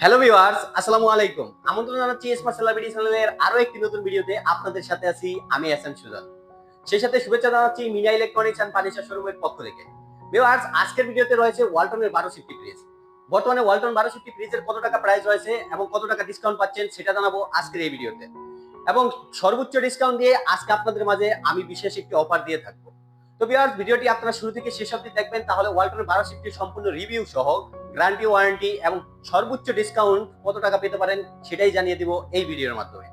Hello viewers আসসালামু আলাইকুম আমন্ত্রণ জানাচ্ছি স্মার্ট সেলিব্রিটি চ্যানেলের আরও একটি নতুন ভিডিওতে। আপনাদের সাথে আছি আমি এসএন সুজন সেই সাথে শুভেচ্ছা জানাচ্ছি মিনা ইলেকট্রনিক্স এন্ড ফার্নিচার শোরুমের পক্ষ থেকে। ভিউয়ার্স আজকের ভিডিওতে রয়েছে ওয়ালটনের বারো সিফটি ফ্রিজ বর্তমানে ওয়ালটন বারো সিফটি ফ্রিজের কত টাকা প্রাইস রয়েছে এবং কত টাকা ডিসকাউন্ট পাচ্ছেন সেটা জানাব আজকের এই ভিডিওতে। এবং সর্বোচ্চ ডিসকাউন্ট দিয়ে আজকে আপনাদের মাঝে আমি বিশেষ একটি অফার দিয়ে থাকব। তো ভিউয়ার্স ভিডিওটি আপনারা শুরু থেকে শেষ অবধি দেখবেন, তাহলে ওয়ালটনের বারো সিফটির সম্পূর্ণ রিভিউ সহ গ্যারান্টি, ওয়ারেন্টি এবং সর্বোচ্চ ডিসকাউন্ট কত টাকা পেতে পারেন সেটাই জানিয়ে দিব এই ভিডিওর মাধ্যমে।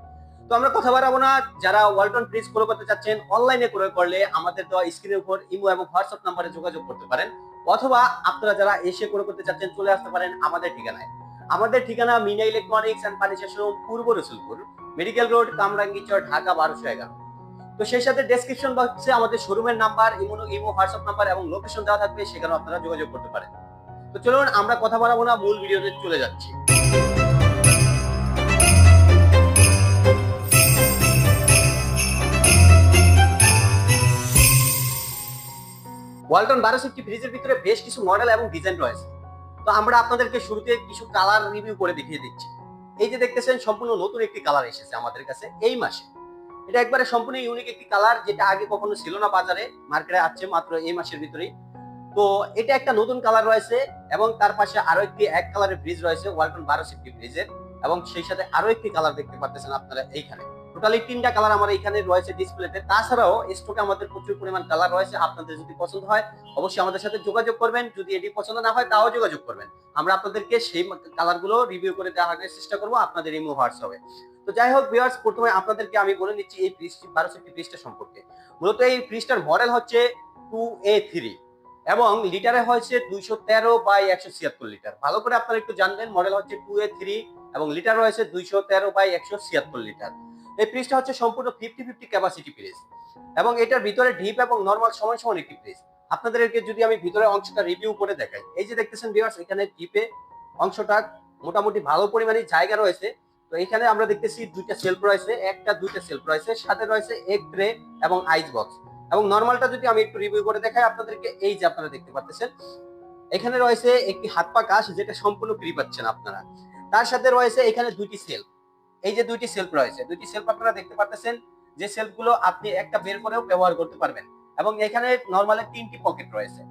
তো আমরা কথা বাড়াবো না। যারা ওয়ালটন ফ্রিজ ক্রয় করতে চাচ্ছেন অনলাইনে ক্রয় করলে আমাদের দেওয়া স্ক্রিনের উপর ইমো এবং হোয়াটসঅ্যাপ নাম্বারে যোগাযোগ করতে পারেন অথবা আপনারা যারা এসে ক্রয় করতে চাচ্ছেন, চলে আসতে পারেন আমাদের ঠিকানায়। আমাদের ঠিকানা Mina electronics and furniture showroom Purba Rasulpur medical road Kamrangi Kamrangirchar Dhaka বারোশো এগারো। তো সেই সাথে ডেসক্রিপশন বক্সে আমাদের শোরুমের number imo imo, WhatsApp number এবং লোকেশন দেওয়া থাকবে সেখানে আপনারা যোগাযোগ করতে পারেন। তো চলুন আমরা কথা বাড়াবো না, মূল ভিডিওতে চলে যাচ্ছি। ওয়ালটন বারো সিফটি ফ্রিজের ভিতরে বেশ কিছু মডেল এবং ডিজাইন রয়েছে। তো আমরা আপনাদেরকে শুরুতে কিছু কালার রিভিউ করে দেখিয়ে দিচ্ছি। এই যে দেখতেছেন, সম্পূর্ণ নতুন একটি কালার এসেছে আমাদের কাছে এই মাসে। এটা একবারে সম্পূর্ণ ইউনিক একটি কালার যেটা আগে কখনো ছিল না বাজারে মার্কেটে আসছে মাত্র এই মাসের ভিতরেই। তো এটা একটা নতুন কালার রয়েছে এবং তার পাশে আরও একটি এক কালারের ব্রিজ রয়েছে ওয়ালটন বারো সিফটি ব্রিজের এবং সেই সাথে আরও একটি কালার দেখতে পাচ্ছেন আপনারা এইখানে। টোটালি তিনটা কালার আমার এখানে রয়েছে ডিসপ্লেতে তাছাড়াও স্টকে আমাদের প্রচুর পরিমাণ কালার রয়েছে, আপনাদের যদি পছন্দ হয়, অবশ্যই আমাদের সাথে যোগাযোগ করবেন। যদি এটি পছন্দ না হয়, তাও যোগাযোগ করবেন। আমরা আপনাদেরকে সেই কালারগুলো রিভিউ করে দেওয়ার চেষ্টা করব, আপনাদের ইমো হোয়াটসঅ্যাপে তো যাই হোক ভিউয়ার্স প্রথমে আপনাদেরকে আমি বলে নিচ্ছি এই বারো সিফটি ফ্রিজটা সম্পর্কে। মূলত এই ফ্রিজটার মডেল হচ্ছে টু এ থ্রি এবং লিটারে হয়েছে দুইশো তেরো বাই একশো ছিয়াত্তর লিটার। ভালো করে আপনারা একটু জানবেন মডেল হচ্ছে টু এ থ্রি এবং লিটার রয়েছে দুইশো তেরো বাই একশো ছিয়াত্তর লিটার। এই ফ্রিজটা হচ্ছে সম্পূর্ণ ফিফটি ফিফটি ক্যাপাসিটি ফ্রিজ এবং এটার ভিতরে ডিপ এবং নর্মাল সমান সমান একটি ফ্রিজ আপনাদেরকে যদি আমি ভিতরে অংশটা রিভিউ করে দেখাই, এই যে দেখতেছেন ভিউয়ার্স এখানে ডিপে অংশটা মোটামুটি ভালো পরিমাণে জায়গা রয়েছে। তো এখানে আমরা দেখতেছি দুইটা সেলফ রয়েছে, একটা দুইটা সেলফ রয়েছে, সাথে রয়েছে এক ট্রে এবং আইস বক্স এবং নর্মালটা যদি আমি একটু রিভিউ করে দেখাই, আপনাদেরকে এই যে আপনারা দেখতে পাচ্ছেন, এখানে রয়েছে একটি হাত পা কাশ যেটা সম্পূর্ণ ফ্রি পাচ্ছেন আপনারা। তার সাথে রয়েছে এখানে দুইটি সেলফ এই যে দুইটি সেলফ রয়েছে, দুইটি সেলফ আপনারা দেখতে পাচ্ছেন, যে সেলফগুলো আপনি একটা বের করেও ব্যবহার করতে পারবেন। এবং এখানে নর্মালি তিনটি পকেট রয়েছে।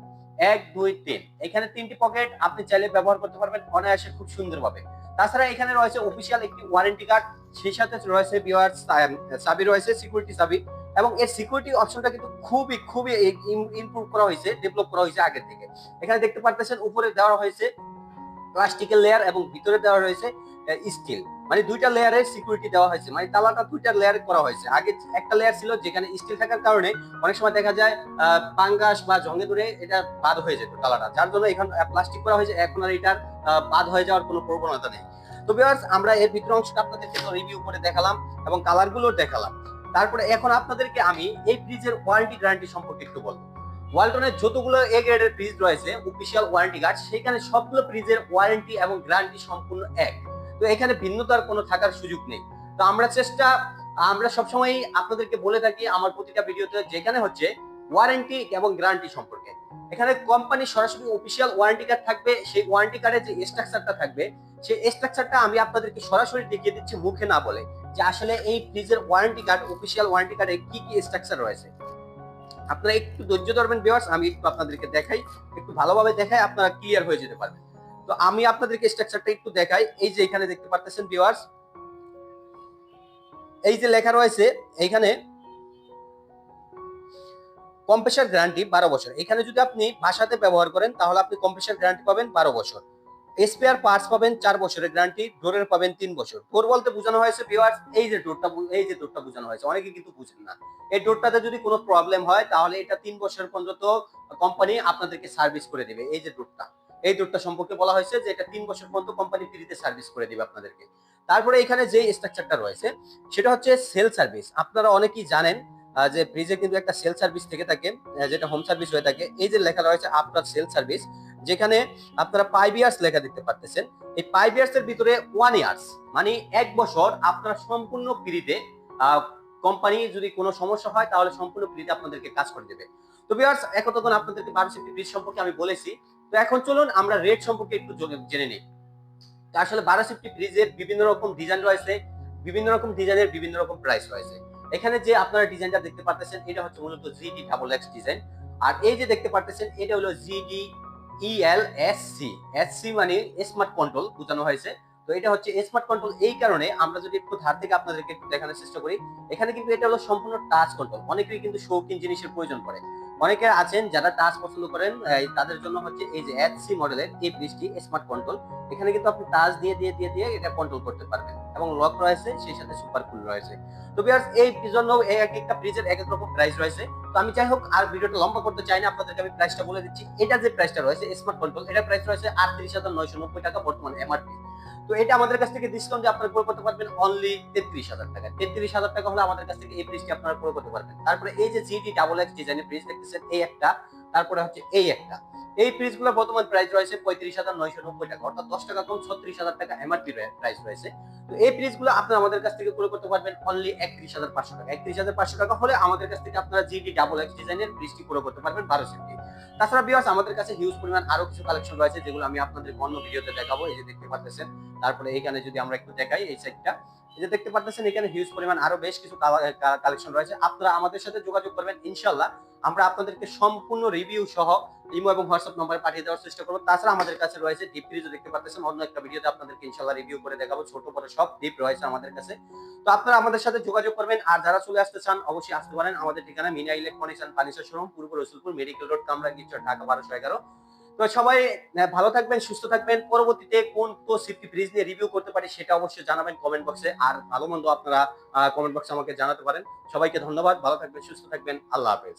এক, দুই, তিন। এখানে তিনটি পকেট আপনি চাইলে ব্যবহার করতে পারবেন অনায়াসে খুব সুন্দরভাবে। তাছাড়া এখানে রয়েছে অফিসিয়াল একটি ওয়ারেন্টি কার্ড সেই সাথে রয়েছে বিওয়ার চাবি রয়েছে সিকিউরিটি চাবি। এবং এর সিকিউরিটি অপশনটা কিন্তু খুবই খুবই ইমপ্রুভ করা হয়েছে ডেভেলপ করা হয়েছে আগের থেকে। এখানে দেখতে পারতেছেন, উপরে দেওয়া হয়েছে প্লাস্টিকের লেয়ার এবং ভিতরে দেওয়া হয়েছে স্টিল মানে দুইটা লেয়ারে সিকিউরিটি দেওয়া হয়েছে। মানে তালাটা দুইটা লেয়ার করা হয়েছে। আগে একটা লেয়ার ছিল যেখানে স্টিল থাকার কারণে অনেক সময় দেখা যায় পাঙ্গাস বা জঙ্গে দূরে এটা বাদ হয়ে যেত তালাটা। যার জন্য এখন প্লাস্টিক করা হয়েছে। এখন আর এটার বাদ হয়ে যাওয়ার কোনো প্রবণতা নেই। তো ভিউয়ার্স আমরা এর ভিতর অংশটা আপনাদেরকে রিভিউ করে দেখালাম এবং কালারগুলো দেখালাম। তারপরে এখন আপনাদেরকে আমি এই ফ্রিজের ওয়ারেন্টি গ্যারান্টি সম্পর্কে একটু বলব। ওয়ালটনের যতগুলো এ গ্রেডের ফ্রিজ রয়েছে অফিসিয়াল ওয়ারেন্টি কার্ড সেখানে সবগুলো ফ্রিজের ওয়ারেন্টি এবং গ্যারান্টি সম্পূর্ণ এক। তো এখানে ভিন্নতার কোনো থাকার সুযোগ নেই। তো আমরা চেষ্টা, আমরা সবসময় আপনাদেরকে বলে থাকি আমার প্রতিটা ভিডিওতে, যেখানে হচ্ছে ওয়ারেন্টি এবং গ্যারান্টি সম্পর্কে। এখানে কোম্পানি সরাসরি অফিসিয়াল ওয়ারেন্টি কার্ড থাকবে, সেই ওয়ারেন্টি কার্ডের যে স্ট্রাকচারটা থাকবে, সেই স্ট্রাকচারটা আমি আপনাদেরকে সরাসরি দেখিয়ে দিচ্ছি, মুখে না বলে। যে আসলে এই ফ্রিজের ওয়ারেন্টি কার্ড অফিসিয়াল ওয়ারেন্টি কার্ডে কি কি স্ট্রাকচার রয়েছে? আপনারা একটু ধৈর্য ধরবেন ভিউয়ার্স আমি একটু আপনাদেরকে দেখাই, একটু ভালোভাবে দেখাই আপনারা ক্লিয়ার হয়ে যেতে পারবেন। তো আমি আপনাদেরকে স্ট্রাকচারটা একটু দেখাই, এই যে এখানে দেখতে পারতেছেন ভিউয়ার্স এই যে লেখা রয়েছে এইখানে কম্প্রেসার গ্যারান্টি বারো বছর। এখানে যদি আপনি ভাষাতে ব্যবহার করেন, তাহলে আপনি কম্প্রেসার গ্যারান্টি পাবেন বারো বছর। স্পেয়ার পার্টস পাবেন চার বছরের গ্যারান্টি ডোরের পাবেন তিন বছর। ডোর বলতে বোঝানো হয়েছে ভিউয়ার্স এই যে ডোরটা এই যে ডোরটা বোঝানো হয়েছে, অনেকে কিন্তু বুঝেন না। এই ডোরটাতে যদি কোনো প্রবলেম হয়, তাহলে এটা তিন বছর পর্যন্ত কোম্পানি আপনাদেরকে সার্ভিস করে দেবে, এই যে ডোরটা এই ডোরটা সম্পর্কে বলা হয়েছে যে এটা তিন বছর পর্যন্ত কোম্পানি ফ্রিতে সার্ভিস করে দেবে আপনাদেরকে। তারপরে এখানে যে স্ট্রাকচারটা রয়েছে, সেটা হচ্ছে সেল সার্ভিস আপনারা অনেকেই জানেন যে ফ্রিজে কিন্তু একটা সেল সার্ভিস থেকে থাকে যেটা হোম সার্ভিস হয়ে থাকে। এই যে লেখা রয়েছে আপনার সেল সার্ভিস যেখানে আপনারা ফাইভ ইয়ার্স লেখা দেখতে পারতেছেন। এই ফাইভ ইয়ার্স এর ভিতরে ওয়ান ইয়ার্স মানে এক বছর আপনারা সম্পূর্ণ ফ্রিতে কোম্পানি যদি কোনো সমস্যা হয় তাহলে সম্পূর্ণ ফ্রিতে আপনাদেরকে কাজ করে দেবে। তো ভিউয়ার্স এখন আপনাদেরকে বারো সিফটি ফ্রিজ সম্পর্কে আমি বলেছি, তো এখন চলুন আমরা রেট সম্পর্কে একটু জেনে নিই। আসলে বারো ফ্রিজের বিভিন্ন রকম ডিজাইন রয়েছে, বিভিন্ন রকম ডিজাইনের বিভিন্ন রকম প্রাইস রয়েছে। এখানে যে আপনারা ডিজাইনটা দেখতে পাচ্ছেন এটা হচ্ছে মূলত জিডি ডাবল এক্স ডিজাইন আর এই যে দেখতে পাচ্ছেন এটা হলো জিডি ইএল সি এস মানে স্মার্ট কন্ট্রোল বোঝানো হয়েছে। তো এটা হচ্ছে স্মার্ট কন্ট্রোল এই কারণে আমরা যদি একটু ধার থেকে আপনাদেরকে একটু দেখানোর চেষ্টা করি, এখানে কিন্তু এটা হলো সম্পূর্ণ টাচ কন্ট্রোল অনেকেরই কিন্তু শৌখিন জিনিসের প্রয়োজন পড়ে। অনেকে আছেন যারা টাচ পছন্দ করেন তাদের জন্য হচ্ছে এই যে এইচ সি মডেলের এই ব্রিজটি স্মার্ট কন্ট্রোল এখানে কিন্তু আপনি টাচ দিয়ে দিয়ে দিয়ে দিয়ে এটা কন্ট্রোল করতে পারবেন এবং লক রয়েছে, সেই সাথে সুপার কুল রয়েছে। তো বিয়ার্স এই জন্য এক একটা ফ্রিজের এক এক রকম প্রাইস রয়েছে। তো আমি যাই হোক, আর ভিডিওটা লম্বা করতে চাই না, আপনাদেরকে আমি প্রাইসটা বলে দিচ্ছি। এটা যে প্রাইসটা রয়েছে স্মার্ট কন্ট্রোল এটা প্রাইস রয়েছে আটত্রিশ হাজার নয়শো নব্বই টাকা বর্তমানে এমআরপি তো এটা আমাদের কাছ থেকে ডিসকাউন্ট আপনার ক্রয় করতে পারবেন অনলি তেত্রিশ হাজার টাকা। তেত্রিশ হাজার টাকা হলে আমাদের কাছ থেকে এই ফ্রিজটি আপনারা ক্রয় করতে পারবেন। তারপরে এই যে জিডি ডাবল এক্স ডিজাইনের ফ্রিজ দেখতেছেন, এই একটা তারপরে হচ্ছে এই একটা। এই ফ্রিজগুলো বর্তমান প্রাইস রয়েছে পঁয়ত্রিশ হাজার নয়শো নব্বই টাকা, অর্থাৎ দশ টাকা কম ছত্রিশ হাজার টাকা এমআরপি প্রাইস রয়েছে। তো এই ফ্রিজগুলো আপনারা আমাদের কাছ থেকে ক্রয় করতে পারবেন অনলি একত্রিশ হাজার পাঁচশো টাকা। একত্রিশ হাজার পাঁচশো টাকা হলে আমাদের কাছ থেকে আপনারা জিডি ডাবল এক্স ডিজাইনের ফ্রিজটি ক্রয় করতে পারবেন বারো সিফটি তাছাড়া বিয়াস আমাদের কাছে হিউজ পরিমাণ আরও কিছু কালেকশন রয়েছে যেগুলো আমি আপনাদের অন্য ভিডিওতে দেখাবো। এই যে দেখতে পাচ্ছেন, তারপরে এখানে যদি আমরা একটু দেখাই এই সাইডটা এই যে দেখতে পাচ্ছেন, এখানে হিউজ পরিমাণ আরও বেশ কিছু কালেকশন রয়েছে। আপনারা আমাদের সাথে যোগাযোগ করবেন ইনশাল্লাহ আমরা আপনাদেরকে সম্পূর্ণ রিভিউ সহ ইমো এবং হোয়াটসঅ্যাপ নম্বরে পাঠিয়ে দেওয়ার চেষ্টা করব। তাছাড়া আমাদের কাছে রয়েছে ডিপ ফ্রিজও দেখতে পাচ্ছেন। অন্য একটা ভিডিওতে আপনাদেরকে ইনশাল্লাহ রিভিউ করে দেখাবো। ছোট, বড় সব ডিপ রয়েছে আমাদের কাছে। তো আপনারা আমাদের সাথে যোগাযোগ করবেন। আর যারা চলে আসতে চান, অবশ্যই আসতে পারেন। আমাদের ঠিকানা Mina electronics and furniture showroom, Purba Rasulpur, medical road কামরা গিচ্ছর ঢাকা, বারোশো এগারো। তো সবাই ভালো থাকবেন, সুস্থ থাকবেন। পরবর্তীতে কোন কোন সিফটি ফ্রিজ নিয়ে রিভিউ করতে পারি সেটা অবশ্যই জানাবেন কমেন্ট বক্সে আর ভালো মন্দ আপনারা কমেন্ট বক্সে আমাকে জানাতে পারেন। সবাইকে ধন্যবাদ, ভালো থাকবেন, সুস্থ থাকবেন, আল্লাহ হাফেজ।